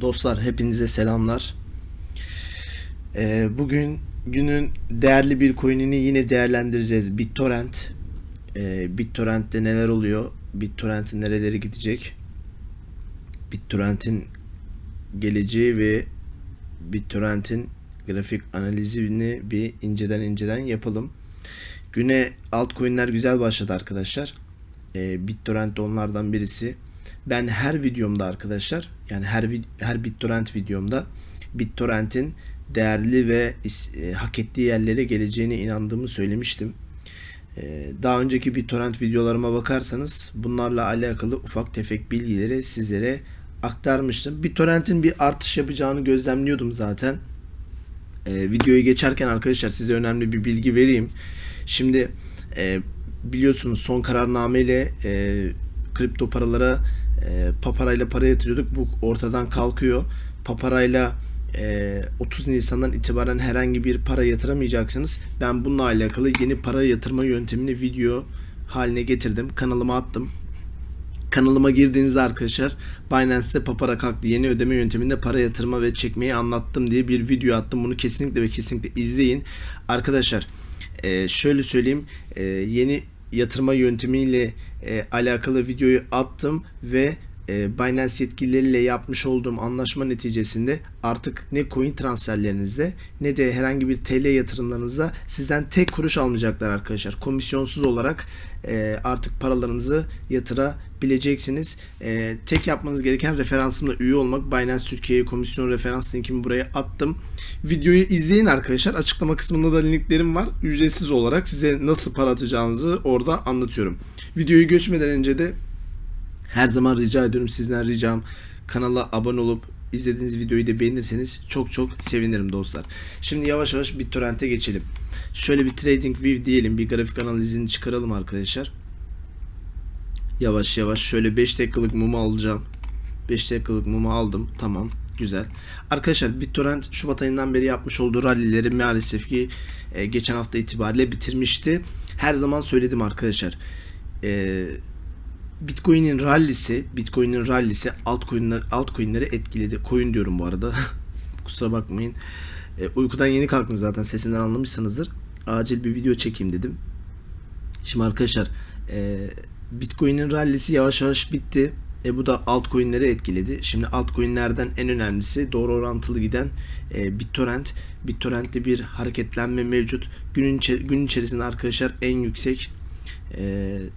Dostlar hepinize selamlar. Ee, bugün günün değerli bir coin'ini yine değerlendireceğiz. BitTorrent. Ee, BitTorrent'te neler oluyor? BitTorrent'in nerelere gidecek? BitTorrent'in geleceği ve BitTorrent'in grafik analizini bir inceden inceden yapalım. Güne altcoin'ler güzel başladı arkadaşlar. Ee, BitTorrent onlardan birisi. Ben her videomda arkadaşlar yani her her BitTorrent videomda BitTorrent'in değerli ve e, hak ettiği yerlere geleceğine inandığımı söylemiştim. Ee, daha önceki BitTorrent videolarıma bakarsanız bunlarla alakalı ufak tefek bilgileri sizlere aktarmıştım. BitTorrent'in bir artış yapacağını gözlemliyordum zaten. Ee, videoya geçerken arkadaşlar size önemli bir bilgi vereyim. Şimdi e, biliyorsunuz son kararnameyle e, kripto paralara e, paparayla para yatırıyorduk. Bu ortadan kalkıyor. Paparayla e, 30 Nisan'dan itibaren herhangi bir para yatıramayacaksınız. Ben bununla alakalı yeni para yatırma yöntemini video haline getirdim. Kanalıma attım. Kanalıma girdiğinizde arkadaşlar Binance'te papara kalktı yeni ödeme yönteminde para yatırma ve çekmeyi anlattım diye bir video attım. Bunu kesinlikle ve kesinlikle izleyin. Arkadaşlar e, şöyle söyleyeyim e, yeni yatırma yöntemiyle e, alakalı videoyu attım ve Binance yetkilileriyle yapmış olduğum anlaşma neticesinde artık ne coin transferlerinizde ne de herhangi bir TL yatırımlarınızda sizden tek kuruş almayacaklar arkadaşlar. Komisyonsuz olarak e, artık paralarınızı yatırabileceksiniz. E, tek yapmanız gereken referansımla üye olmak. Binance Türkiye komisyon referans linkimi buraya attım. Videoyu izleyin arkadaşlar. Açıklama kısmında da linklerim var. Ücretsiz olarak size nasıl para atacağınızı orada anlatıyorum. Videoyu geçmeden önce de her zaman rica ediyorum sizden ricam kanala abone olup izlediğiniz videoyu da beğenirseniz çok çok sevinirim dostlar. Şimdi yavaş yavaş BitTorrent'e geçelim. Şöyle bir trading view diyelim. Bir grafik analizini çıkaralım arkadaşlar. Yavaş yavaş şöyle 5 dakikalık mumu alacağım. 5 dakikalık mumu aldım. Tamam. Güzel. Arkadaşlar BitTorrent Şubat ayından beri yapmış olduğu rallileri maalesef ki e, geçen hafta itibariyle bitirmişti. Her zaman söyledim arkadaşlar. E, Bitcoin'in rallisi, Bitcoin'in rallisi altcoin'ler altcoin'leri etkiledi. Coin diyorum bu arada. Kusura bakmayın. E, uykudan yeni kalktım zaten sesinden anlamışsınızdır. Acil bir video çekeyim dedim. Şimdi arkadaşlar e, Bitcoin'in rallisi yavaş yavaş bitti. E, bu da altcoin'leri etkiledi. Şimdi altcoin'lerden en önemlisi doğru orantılı giden e, BitTorrent. BitTorrent'te bir hareketlenme mevcut. Günün, içe- gün içerisinde arkadaşlar en yüksek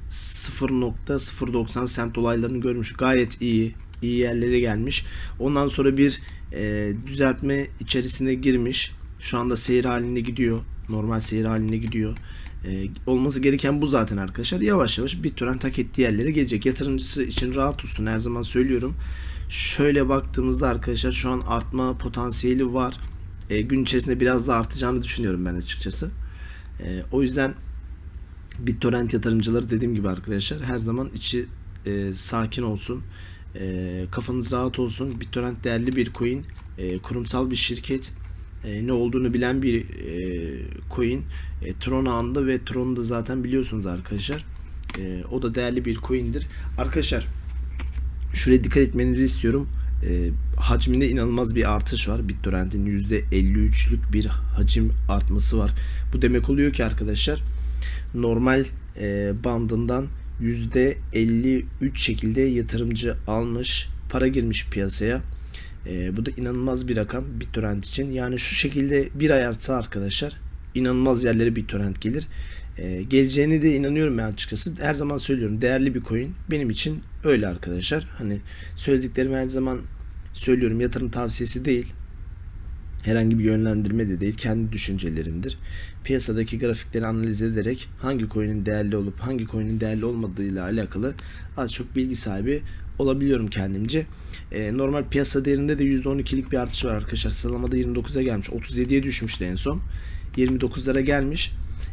0.090 sent dolaylarını görmüş. Gayet iyi. iyi yerlere gelmiş. Ondan sonra bir e, düzeltme içerisine girmiş. Şu anda seyir halinde gidiyor. Normal seyir halinde gidiyor. E, olması gereken bu zaten arkadaşlar. Yavaş yavaş BitTorrent hak ettiği yerlere gelecek. Yatırımcısı için rahat tutsun her zaman söylüyorum. Şöyle baktığımızda arkadaşlar şu an artma potansiyeli var. E, gün içerisinde biraz da artacağını düşünüyorum ben açıkçası. E, o yüzden BitTorrent yatırımcıları dediğim gibi arkadaşlar her zaman içi e, sakin olsun. E, kafanız rahat olsun. BitTorrent değerli bir coin. E, kurumsal bir şirket. E, ne olduğunu bilen bir e, coin. E, Tron ağında ve Tron'u da zaten biliyorsunuz arkadaşlar. E, o da değerli bir coin'dir. Arkadaşlar şuraya dikkat etmenizi istiyorum. E, hacminde inanılmaz bir artış var. BitTorrent'in %53'lük bir hacim artması var. Bu demek oluyor ki arkadaşlar normal e, bandından %53 şekilde yatırımcı almış, para girmiş piyasaya. E, bu da inanılmaz bir rakam BitTorrent için. Yani şu şekilde bir ay artsa arkadaşlar inanılmaz yerlere BitTorrent gelir. E, geleceğine de inanıyorum ben açıkçası. Her zaman söylüyorum değerli bir coin. Benim için öyle arkadaşlar. Hani söylediklerimi her zaman söylüyorum yatırım tavsiyesi değil herhangi bir yönlendirme de değil kendi düşüncelerimdir. Piyasadaki grafikleri analiz ederek hangi coin'in değerli olup hangi coin'in değerli olmadığıyla alakalı az çok bilgi sahibi olabiliyorum kendimce. Ee, normal piyasa değerinde de %12'lik bir artış var arkadaşlar. Sıralamada 29'a gelmiş. 37'ye düşmüştü en son. 29'lara gelmiş.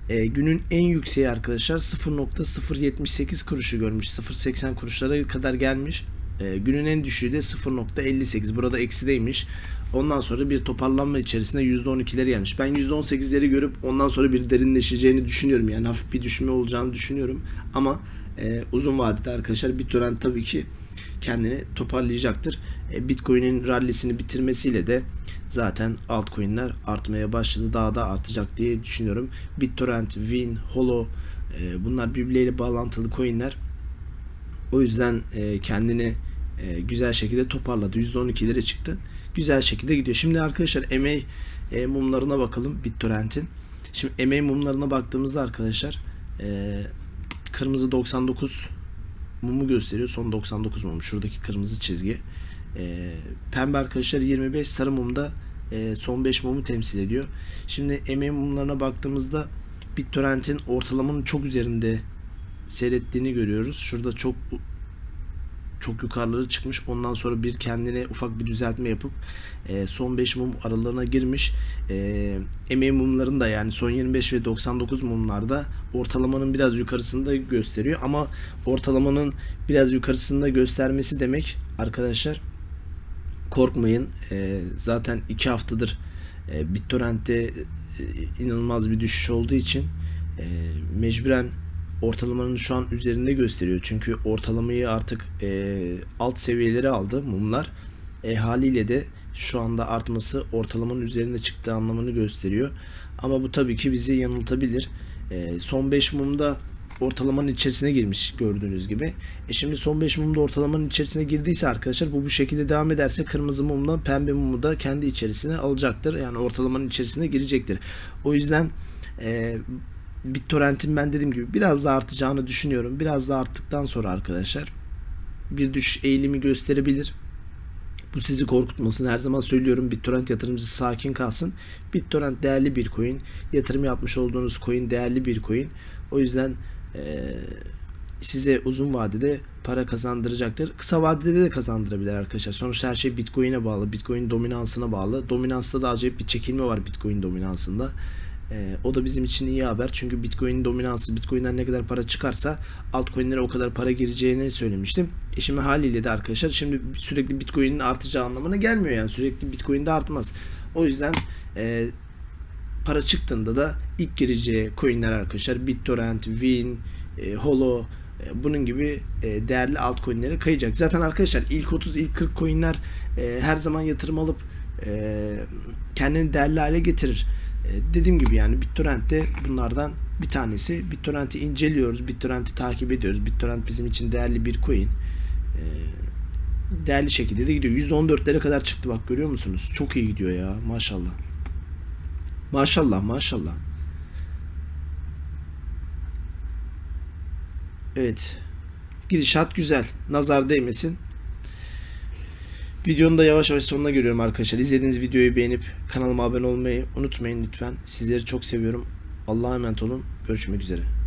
Ee, günün en yükseği arkadaşlar 0.078 kuruşu görmüş. 0.80 kuruşlara kadar gelmiş. Ee, günün en düşüğü de 0.58. Burada eksideymiş. Ondan sonra bir toparlanma içerisinde %12'leri gelmiş. Ben %18'leri görüp ondan sonra bir derinleşeceğini düşünüyorum. Yani hafif bir düşme olacağını düşünüyorum. Ama e, uzun vadede arkadaşlar BitTorrent tabii ki kendini toparlayacaktır. E, Bitcoin'in rallisini bitirmesiyle de zaten altcoin'ler artmaya başladı. Daha da artacak diye düşünüyorum. BitTorrent, Win, Holo e, bunlar birbirleriyle bağlantılı coin'ler. O yüzden e, kendini e, güzel şekilde toparladı. %12'lere çıktı. Güzel şekilde gidiyor. Şimdi arkadaşlar MA e, mumlarına bakalım BitTorrent'in. Şimdi MA mumlarına baktığımızda arkadaşlar e, kırmızı 99 mumu gösteriyor. Son 99 mum. Şuradaki kırmızı çizgi. E, pembe arkadaşlar 25 sarı mumda e, son 5 mumu temsil ediyor. Şimdi MA mumlarına baktığımızda BitTorrent'in ortalamanın çok üzerinde seyrettiğini görüyoruz. Şurada çok çok yukarıları çıkmış. Ondan sonra bir kendine ufak bir düzeltme yapıp e, son 5 mum aralarına girmiş. E, emeği mumların da yani son 25 ve 99 mumlarda ortalamanın biraz yukarısında gösteriyor. Ama ortalamanın biraz yukarısında göstermesi demek arkadaşlar korkmayın. E, zaten 2 haftadır e, BitTorrent'te e, inanılmaz bir düşüş olduğu için e, mecburen ortalamanın şu an üzerinde gösteriyor. Çünkü ortalamayı artık e, alt seviyeleri aldı mumlar. E, haliyle de şu anda artması ortalamanın üzerinde çıktığı anlamını gösteriyor. Ama bu tabii ki bizi yanıltabilir. E, son 5 mumda ortalamanın içerisine girmiş gördüğünüz gibi. E şimdi son 5 mumda ortalamanın içerisine girdiyse arkadaşlar bu bu şekilde devam ederse kırmızı mumla pembe mumu da kendi içerisine alacaktır. Yani ortalamanın içerisine girecektir. O yüzden e, BitTorrent'in ben dediğim gibi biraz da artacağını düşünüyorum. Biraz da arttıktan sonra arkadaşlar bir düş eğilimi gösterebilir. Bu sizi korkutmasın. Her zaman söylüyorum BitTorrent yatırımcısı sakin kalsın. BitTorrent değerli bir coin. Yatırım yapmış olduğunuz coin değerli bir coin. O yüzden e, size uzun vadede para kazandıracaktır. Kısa vadede de kazandırabilir arkadaşlar. Sonuçta her şey Bitcoin'e bağlı. Bitcoin dominansına bağlı. Dominansta da acayip bir çekilme var Bitcoin dominansında. Ee, o da bizim için iyi haber. Çünkü Bitcoin'in dominansı, Bitcoin'den ne kadar para çıkarsa altcoin'lere o kadar para gireceğini söylemiştim. E şimdi haliyle de arkadaşlar şimdi sürekli Bitcoin'in artacağı anlamına gelmiyor yani. Sürekli Bitcoin de artmaz. O yüzden e, para çıktığında da ilk gireceği coin'ler arkadaşlar BitTorrent, Win, e, Holo e, bunun gibi e, değerli altcoin'lere kayacak. Zaten arkadaşlar ilk 30 ilk 40 coin'ler e, her zaman yatırım alıp e, kendini değerli hale getirir. E, dediğim gibi yani BitTorrent de bunlardan bir tanesi. BitTorrent'i inceliyoruz. BitTorrent'i takip ediyoruz. BitTorrent bizim için değerli bir coin. E, değerli şekilde de gidiyor. %14'lere kadar çıktı bak görüyor musunuz? Çok iyi gidiyor ya maşallah. Maşallah maşallah. Evet. Gidişat güzel. Nazar değmesin. Videonun da yavaş yavaş sonuna geliyorum arkadaşlar. İzlediğiniz videoyu beğenip kanalıma abone olmayı unutmayın lütfen. Sizleri çok seviyorum. Allah'a emanet olun. Görüşmek üzere.